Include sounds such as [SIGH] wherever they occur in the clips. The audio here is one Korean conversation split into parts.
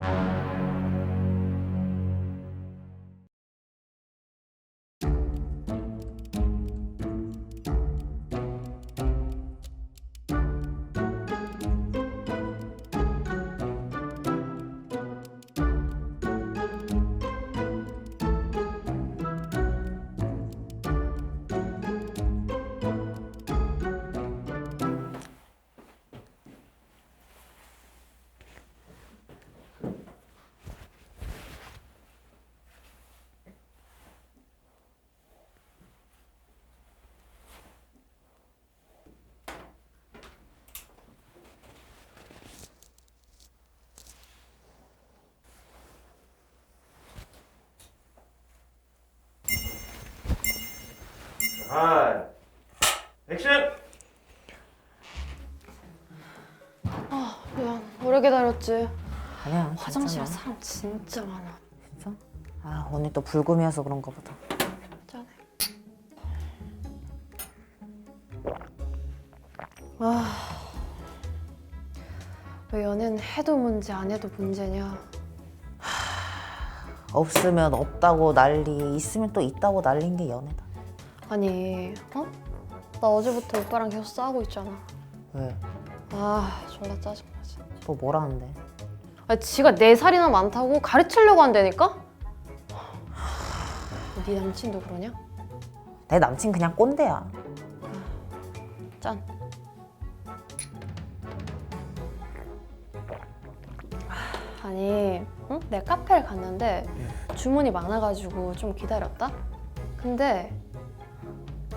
아, 기다렸지 아니야. 화장실에 괜찮아. 사람 진짜 많아 진짜? 아 언니 또 불금이어서 그런가 보다. 짠해 아, 왜 연애는 해도 문제 안 해도 문제냐 없으면 없다고 난리, 있으면 또 있다고 난린 게 연애다. 아니 어? 나 어제부터 오빠랑 계속 싸우고 있잖아 왜? 아 졸라 짜증나 진짜 또 뭐라는데? 아 지가 네 살이나 많다고 가르치려고 한다니까? 네 남친도 그러냐? 내 남친 그냥 꼰대야. 짠. 아니, 응? 내가 카페를 갔는데 주문이 많아가지고 좀 기다렸다. 근데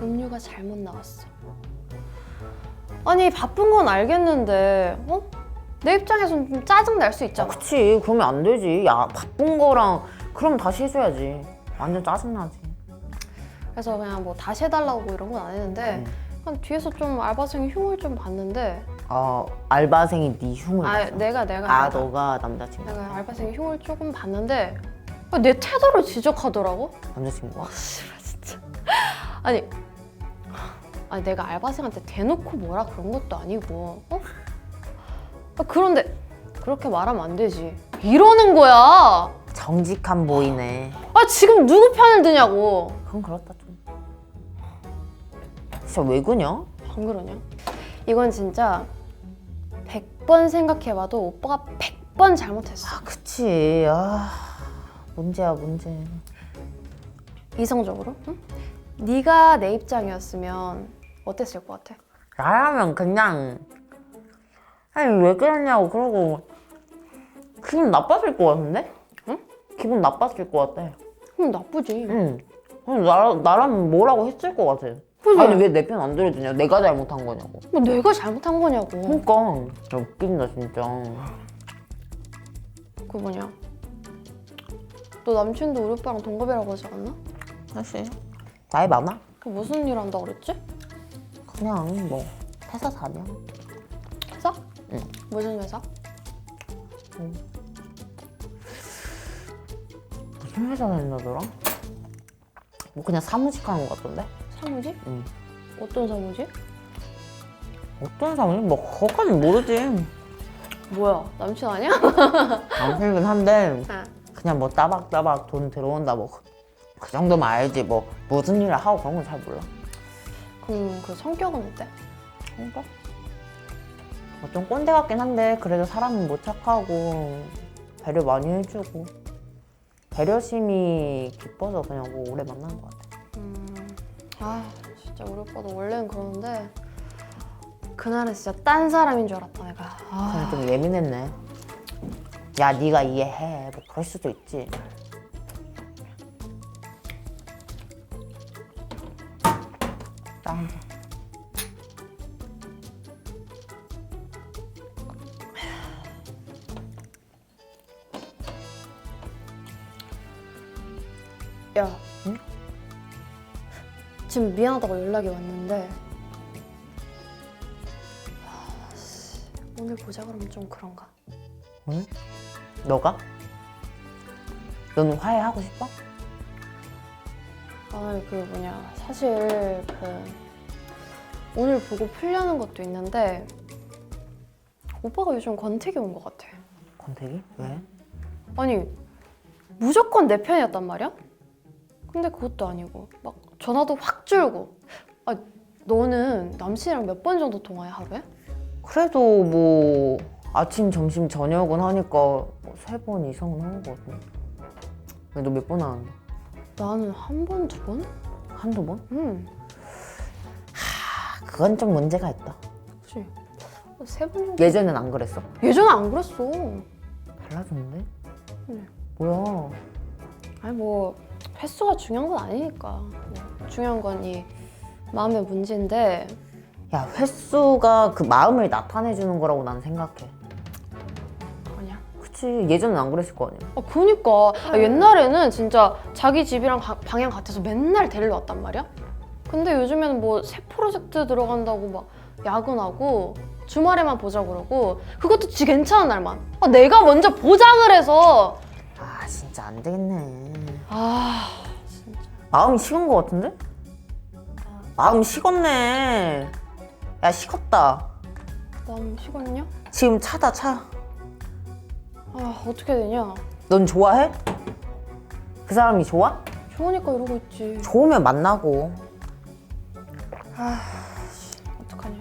음료가 잘못 나왔어. 아니 바쁜 건 알겠는데, 어? 내 입장에서는 좀 짜증 날수 아, 있잖아. 그치. 그러면 안 되지. 야 바쁜 거랑 그럼 다시 해줘야지. 완전 짜증나지. 그래서 그냥 뭐 다시 해달라고 이런 건 안 했는데, 그냥 뒤에서 좀 알바생이 흉을 좀 봤는데, 아 알바생이 네 흉을 아 봤어? 내가 내가 아 내가. 너가 남자친구. 내가 알바생이 흉을 조금 봤는데 아, 내 태도를 지적하더라고. 남자친구가? 씨발 진짜. 아니, 아니 내가 알바생한테 대놓고 뭐라 그런 것도 아니고. 어? 아, 그런데 그렇게 말하면 안 되지. 이러는 거야. 정직한 보이네. 아 지금 누구 편을 드냐고. 그건 그렇다 좀. 진짜 왜 그냐? 안 그러냐? 이건 진짜 100번 생각해봐도 오빠가 100번 잘못했어. 아 그치. 아 문제야 문제. 이성적으로. 응? 네가 내 입장이었으면 어땠을 것 같아? 나라면 그냥 아니 왜 그랬냐고 그러고 기분 나빴을 것 같은데? 응? 기분 나빴을 것 같아. 그럼 나쁘지. 응. 그럼 나, 나라면 뭐라고 했을 것 같아. 그지? 아니 왜 내 편 안 들어주냐? 내가 잘못한 거냐고. 뭐 내가 잘못한 거냐고. 그러니까 야, 웃긴다 진짜. 그 뭐냐? 너 남친도 우리 오빠랑 동갑이라고 하지 않았나? 사실 나이 많아? 그 무슨 일 한다고 그랬지? 그냥 뭐 회사 다녀. 응. 무슨 회사? 무슨 회사 다닌다더라? 뭐 그냥 사무직 하는 것 같던데? 사무직? 응. 어떤 사무직? 어떤 사무직? 뭐 그것까진 모르지. 뭐야 남친 아니야? 남편이긴 한데 [LAUGHS] 아, 그냥 뭐 따박따박 돈 들어온다 뭐 그 정도만 알지 뭐 무슨 일을 하고 그런 건 잘 몰라. 그럼 그 성격은 어때? 뭐 좀 꼰대 같긴 한데 그래도 사람은 못 착하고 배려 많이 해주고 배려심이 깊어서 그냥 뭐 오래 만난 것 같아. 음, 아 진짜 우리 오빠도 원래는 그러는데 그날은 진짜 딴 사람인 줄 알았다 내가. 아, 그냥 좀 예민했네. 야 네가 이해해. 뭐 그럴 수도 있지. 미안하다고 연락이 왔는데 아, 씨, 오늘 보자 그러면 좀 그런가? 오늘? 너가? 너는 화해하고 싶어? 아, 그 뭐냐 사실 그 오늘 보고 풀려는 것도 있는데 오빠가 요즘 권태기 온 것 같아. 권태기? 왜? 아니 무조건 내 편이었단 말이야? 근데 그것도 아니고 막 전화도 확 줄고 아 너는 남친이랑 몇 번 정도 통화해 하루에? 그래도 뭐 아침, 점심, 저녁은 하니까 세 번 이상은 하는 것 같아. 너몇 번 하는데? 나는 한 번, 두 번? 한두 번? 응 아, 그건 좀 문제가 있다. 그치 세 번 정도 예전엔 안 그랬어? 예전에 안 그랬어 달라졌는데? 응. 뭐야? 아니 뭐 횟수가 중요한 건 아니니까 뭐 중요한 건 이 마음의 문제인데. 야, 횟수가 그 마음을 나타내주는 거라고 난 생각해. 아니야? 그치, 예전엔 안 그랬을 거 아니야. 아 그니까. 아, 옛날에는 진짜 자기 집이랑 가- 방향 같아서 맨날 데리러 왔단 말이야? 근데 요즘에는 뭐 새 프로젝트 들어간다고 막 야근하고 주말에만 보자 그러고 그것도 지 괜찮은 날만. 아, 내가 먼저 보자 그래서. 아, 진짜 안 되겠네. 아 마음이 식은 거 같은데? 마음 식었네. 야, 식었다. 남 식었냐? 지금 차다, 차. 아 어떻게 되냐 넌 좋아해? 그 사람이 좋아? 좋으니까 이러고 있지 좋으면 만나고. 어떡하냐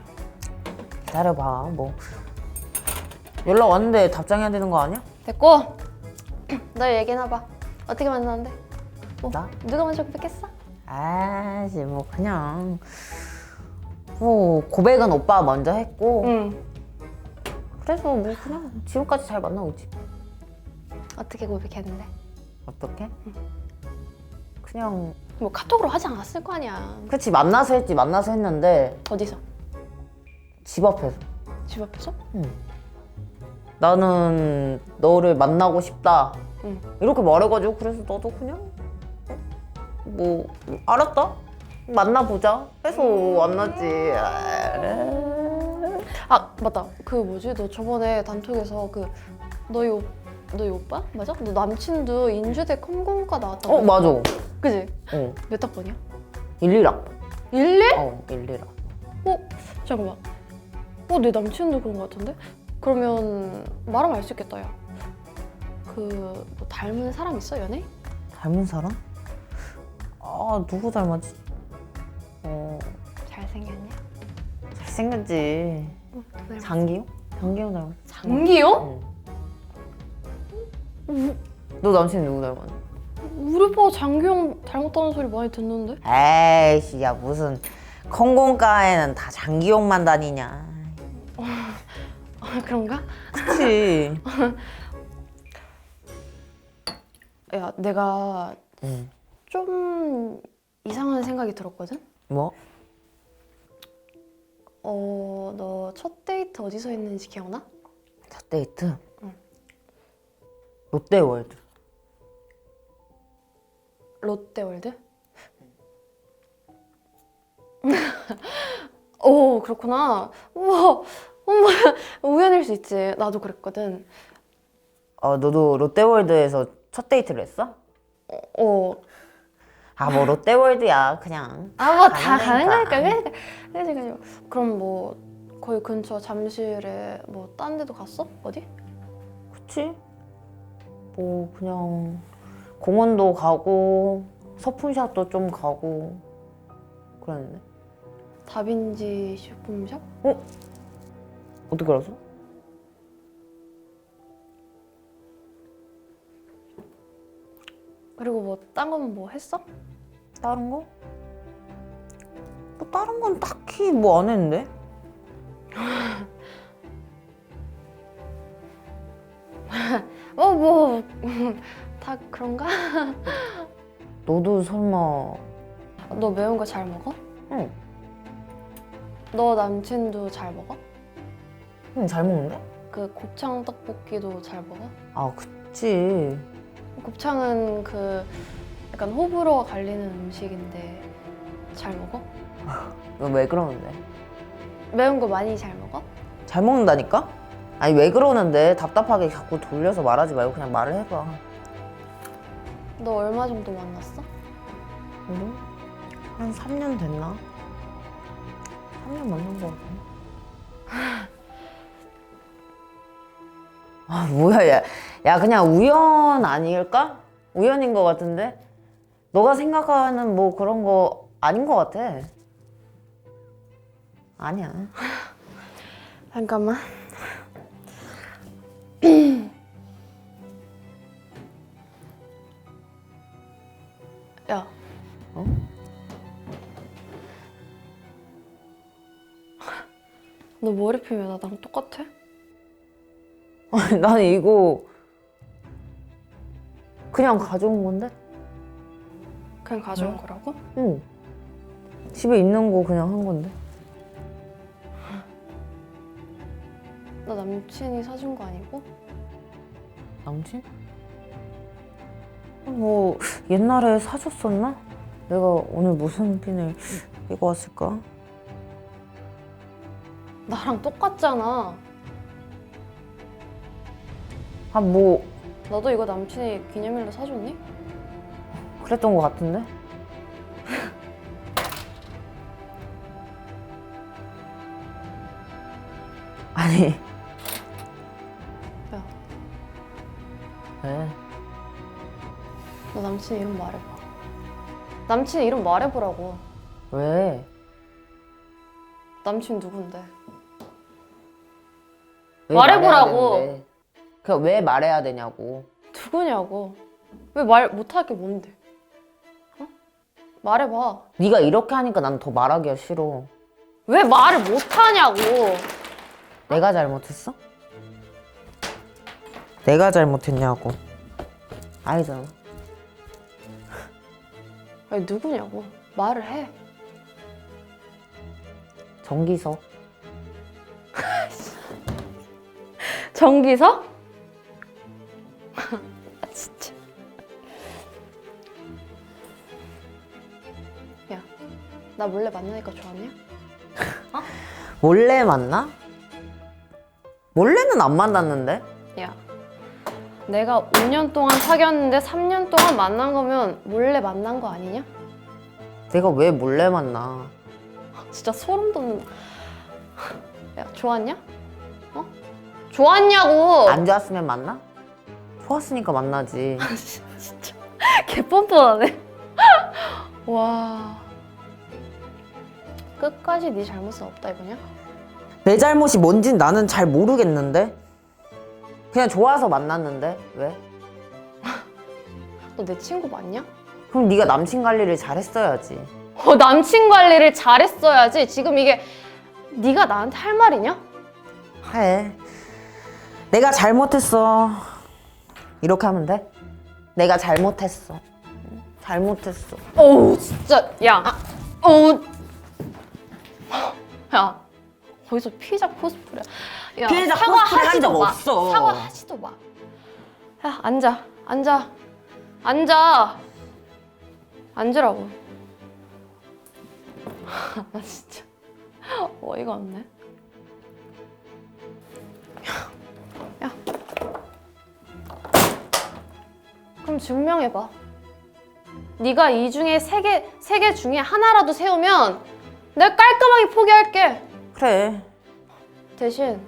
기다려봐, 뭐. 연락 왔는데 답장해야 되는 거 아니야? 됐고 [CLEARS THROAT] 너 얘기해봐 어떻게 만났는데? 뭐 나? 누가 먼저 고백했어? 아씨, 뭐, 그냥. 뭐, 고백은 오빠가 먼저 했고. 응 그래서 뭐, 그냥 지금까지 잘 만나고 있지. 어떻게 고백했는데? 어떻게? 그냥. 뭐 카톡으로 하지 않았을 거 아니야 그치, 만나서 했지, 만나서 했는데, 어디서? 집 앞에서. 집 앞에서? 나는 너를 만나고 싶다. 응. 이렇게 말해가지고 그래서 나도 그냥 어? 뭐 알았다. 만나보자. 해서 만났지. 아 맞다 그 뭐지 너 저번에 단톡에서 그 너희 오, 너희 오빠 맞아? 너 남친도 인주대 컴공과 나왔다고 어 맞아. 그지? 어 몇 학번이야? 1, 1학. 1, 1? 어 1, 1학. 어? 잠깐만 어내 남친도 그런 거 같은데? 그러면 말하면 알 수 있겠다 야그 뭐 닮은 사람 있어 연애? 닮은 사람? 아 누구 닮았지? 어 잘생겼냐? 잘생겼지. 어, 누구 닮았어? 장기용? 장기용 닮았어. 장기요? 응. 너 남친 누구 닮았니? 우리 오빠 장기용 닮았다는 소리 많이 듣는데? 에이씨 야 무슨 콩공과에는 다 장기용만 다니냐. 아 그런가? 그치. [LAUGHS] 야 내가 응. 좀 이상한 생각이 들었거든? 뭐? 어, 너 첫 데이트 어디서 했는지 기억나? 첫 데이트? 응. 롯데월드. 롯데월드? [LAUGHS] 오, 그렇구나. 우와, 어머, 우연일 수 있지. 나도 그랬거든. 어, 너도 롯데월드에서 첫 데이트를 했어? 어, 아, 뭐 롯데월드야, 그냥. 아, 뭐 다 가는 거니까. 그러니까. 그래서 그냥 그럼 뭐 거기 근처 잠실에 뭐 딴 데도 갔어? 어디? 그치? 뭐, 그냥 공원도 가고, 서품샵도 좀 가고, 그랬는데. 다빈지 쇼품샵? 어떻게 알았어? 그리고 뭐 딴 거는 뭐 했어? 다른 거? 뭐, 다른 건 딱히 뭐 안 했는데? [LAUGHS] 어, 뭐 [LAUGHS] 다 그런가? [LAUGHS] 너도 설마, 너 매운 거 잘 먹어? 응, 너 남친도 잘 먹어? 응, 잘 먹는데? 그 곱창 떡볶이도 잘 먹어? 아, 그치. 곱창은 그 약간 호불호가 갈리는 음식인데 잘 먹어? 너 왜 그러는데? 매운 거 많이 잘 먹어? 잘 먹는다니까? 아니, 왜 그러는데? 답답하게 자꾸 돌려서 말하지 말고 그냥 말을 해봐. 너 얼마 정도 만났어? 뭐? 한 3년 됐나? 3년 만난 거 같아. [LAUGHS] 아 뭐야 야, 야 그냥 우연 아닐까? 우연인 것 같은데? 너가 생각하는 뭐 그런 거 아닌 것 같아. 아니야. 잠깐만. 야. 어? 너 머리핀 왜 나랑 똑같아? 나는 이거 그냥 가져온 건데? 그냥 가져온 거라고? 응. 집에 있는 거 그냥 한 건데. 너 남친이 사준 거 아니고? 남친? 뭐 옛날에 사줬었나? 내가 오늘 무슨 핀을 끼고 왔을까? 나랑 똑같잖아. 아뭐 너도 이거 남친이 기념일로 사줬니? 그랬던 것 같은데? [LAUGHS] 아니 야, 왜? 너 남친 이름 말해봐. 남친 이름 말해보라고. 왜? 남친 누군데? 왜 말해보라고. 말해야 되는데? 그냥 왜 말해야 되냐고 누구냐고. 왜 말 못하게 뭔데? 어? 말해봐. 네가 이렇게 하니까 난 더 말하기가 싫어 왜 말을 못하냐고. 내가 잘못했어? 내가 잘못했냐고 아니잖아 [LAUGHS] 아니 누구냐고. 말을 해. 정기석 [LAUGHS] 정기석? 나 몰래 만나니까 좋았냐? [LAUGHS] 몰래 만나? 몰래는 안 만났는데? 야, 내가 5년 동안 사귀었는데 3년 동안 만난 거면 몰래 만난 거 아니냐? 내가 왜 몰래 만나? 진짜 소름 돋는. 야, 좋았냐? 어? 좋았냐고! 안 좋았으면 만나? 좋았으니까 만나지. [LAUGHS] 진짜 개 뻔뻔하네. [LAUGHS] 와. 끝까지 네 잘못은 없다 이거냐? 내 잘못이 뭔진 나는 잘 모르겠는데? 그냥 좋아서 만났는데? 왜? 너 내 친구 맞냐? 그럼 네가 남친 관리를 잘했어야지. 어, 남친 관리를 잘했어야지. 지금 이게 네가 나한테 할 말이냐? 해. 내가 잘못했어. 이렇게 하면 돼? 내가 잘못했어. 잘못했어. 어우 진짜 야. 어우. 야. 거기서 피해자 코스프레. 야, 피해자 코스프레 한적 마. 없어. 사과하지도 마. 야 앉아, 앉아, 앉아. 앉으라고. [LAUGHS] 나 진짜 어이가 없네. 야. 그럼 증명해봐. 네가 이 중에 세 개, 세 개 중에 하나라도 세우면 내가 깔끔하게 포기할게. 그래. 대신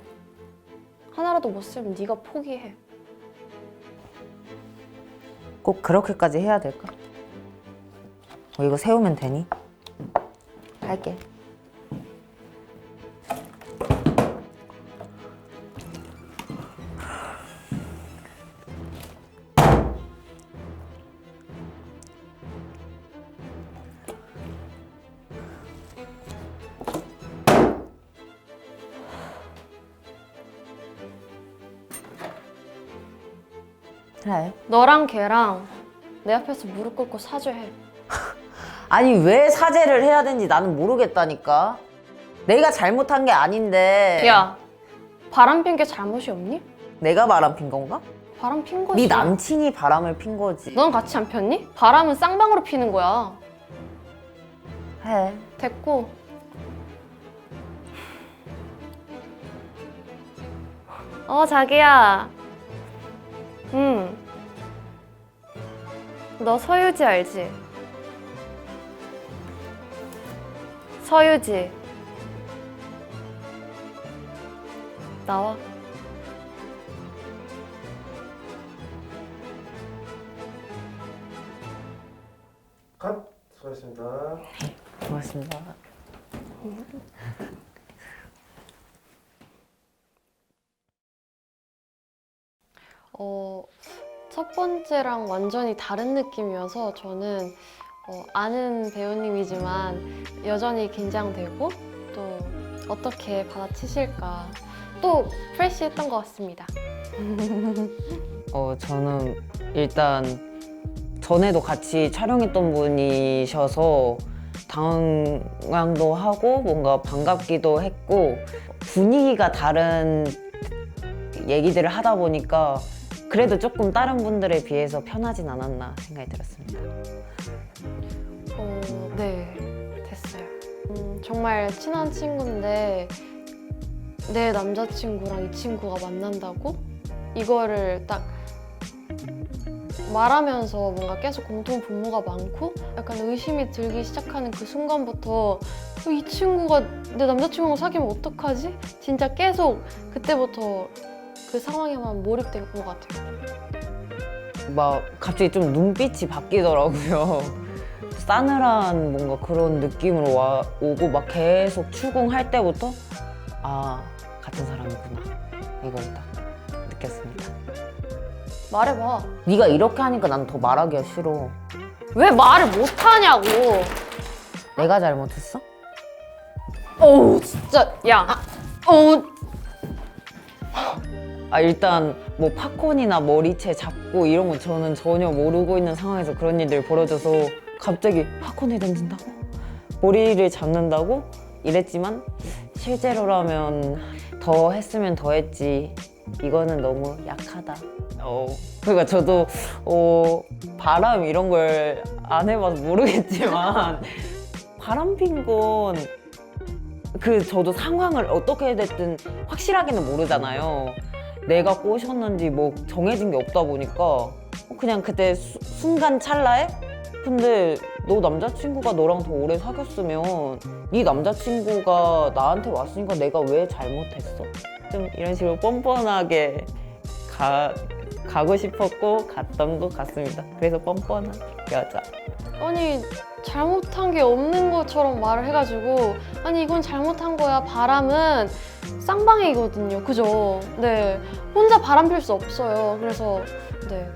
하나라도 못 세우면 네가 포기해. 꼭 그렇게까지 해야 될까? 어, 이거 세우면 되니? 할게. 그래. 너랑 걔랑 내 앞에서 무릎 꿇고 사죄해. [LAUGHS] 아니 왜 사죄를 해야 되는지 나는 모르겠다니까. 내가 잘못한 게 아닌데. 야, 바람 핀 게 잘못이 없니? 내가 바람 핀 건가? 바람 핀 거지. 네 남친이 바람을 핀 거지. 넌 같이 안 폈니? 바람은 쌍방으로 피는 거야. 해. 됐고. [LAUGHS] 어, 자기야. 응. 너 서유지 알지? 서유지. 나와. 컷. 수고하셨습니다. 고맙습니다. 어, 첫 번째랑 완전히 다른 느낌이어서 저는 어, 아는 배우님이지만 여전히 긴장되고 또 어떻게 받아치실까 또 프레시했던 것 같습니다. [LAUGHS] 어, 저는 일단 전에도 같이 촬영했던 분이셔서 당황도 하고 뭔가 반갑기도 했고 분위기가 다른 얘기들을 하다 보니까 그래도 조금 다른 분들에 비해서 편하진 않았나 생각이 들었습니다. 어, 네, 됐어요. 음, 정말 친한 친구인데 내 남자친구랑 이 친구가 만난다고 이거를 딱 말하면서 뭔가 계속 공통 분모가 많고 약간 의심이 들기 시작하는 그 순간부터 어, 이 친구가 내 남자친구랑 사귀면 어떡하지? 진짜 계속 그때부터 그 상황에만 몰입된 것 같아요. 막 갑자기 좀 눈빛이 바뀌더라고요. 싸늘한 뭔가 그런 느낌으로 와, 오고 막 계속 추궁할 때부터 아 같은 사람이구나 이걸 딱 느꼈습니다. 말해봐. 네가 이렇게 하니까 난 더 말하기가 싫어. 왜 말을 못하냐고. 내가 잘못했어? 어우 진짜 야. 어우 아 일단 뭐 팝콘이나 머리채 잡고 이런 거 저는 전혀 모르고 있는 상황에서 그런 일들이 벌어져서 갑자기 팝콘을 던진다고? 머리를 잡는다고? 이랬지만 실제로라면 더 했으면 더 했지 이거는 너무 약하다 어 그러니까 저도 어 바람 이런 걸 안 해봐서 모르겠지만 [LAUGHS] 바람 핀건 그 저도 상황을 어떻게 됐든 확실하게는 모르잖아요. 내가 꼬셨는지 뭐 정해진 게 없다 보니까 그냥 그때 수- 순간 찰나에 근데 너 남자친구가 너랑 더 오래 사귀었으면 네 남자친구가 나한테 왔으니까 내가 왜 잘못했어? 좀 이런 식으로 뻔뻔하게 가, 가고 싶었고 갔던 것 같습니다. 그래서 뻔뻔한 여자. 아니 잘못한 게 없는 것처럼 말을 해가지고 아니 이건 잘못한 거야. 바람은 쌍방이거든요. 그죠? 네. 혼자 바람 필 수 없어요. 그래서 네.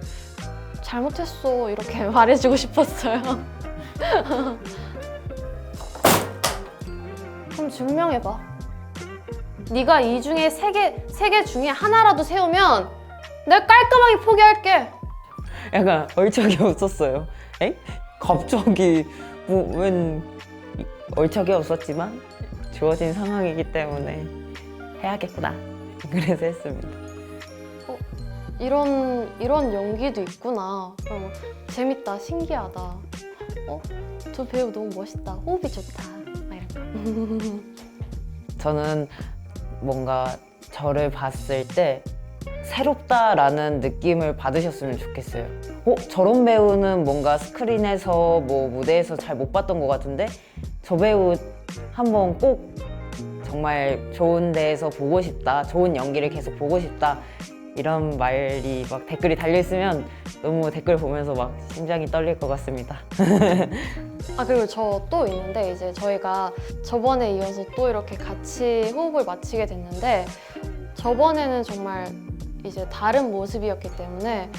잘못했어. 이렇게 [LAUGHS] 말해주고 싶었어요. [LAUGHS] 그럼 증명해봐. 네가 이 중에 세 개 세 개 중에 하나라도 세우면 내가 깔끔하게 포기할게. 약간 얼척이 없었어요. 에? 갑자기 뭐 웬 얼척이 없었지만 주어진 상황이기 때문에 해야겠구나. 그래서 했습니다. 이런 이런 연기도 있구나. 어, 재밌다, 신기하다. 어, 두 배우 너무 멋있다. 호흡이 좋다. 막 이런 거. [LAUGHS] 저는 뭔가 저를 봤을 때 새롭다라는 느낌을 받으셨으면 좋겠어요. 어? 저런 배우는 뭔가 스크린에서 뭐 무대에서 잘 못 봤던 것 같은데 저 배우 한번 꼭 정말 좋은 데에서 보고 싶다. 좋은 연기를 계속 보고 싶다. 이런 말이 막 댓글이 달려있으면 너무 댓글 보면서 막 심장이 떨릴 것 같습니다. 아 그리고 저 또 있는데 이제 저희가 저번에 이어서 또 이렇게 같이 호흡을 맞추게 됐는데 저번에는 정말 이제 다른 모습이었기 때문에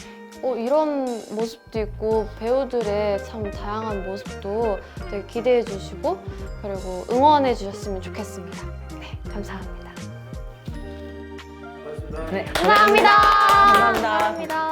어, 이런 모습도 있고 배우들의 참 다양한 모습도 되게 기대해 주시고 그리고 응원해 주셨으면 좋겠습니다. 네, 감사합니다. 수고하셨습니다. 네, 감사합니다.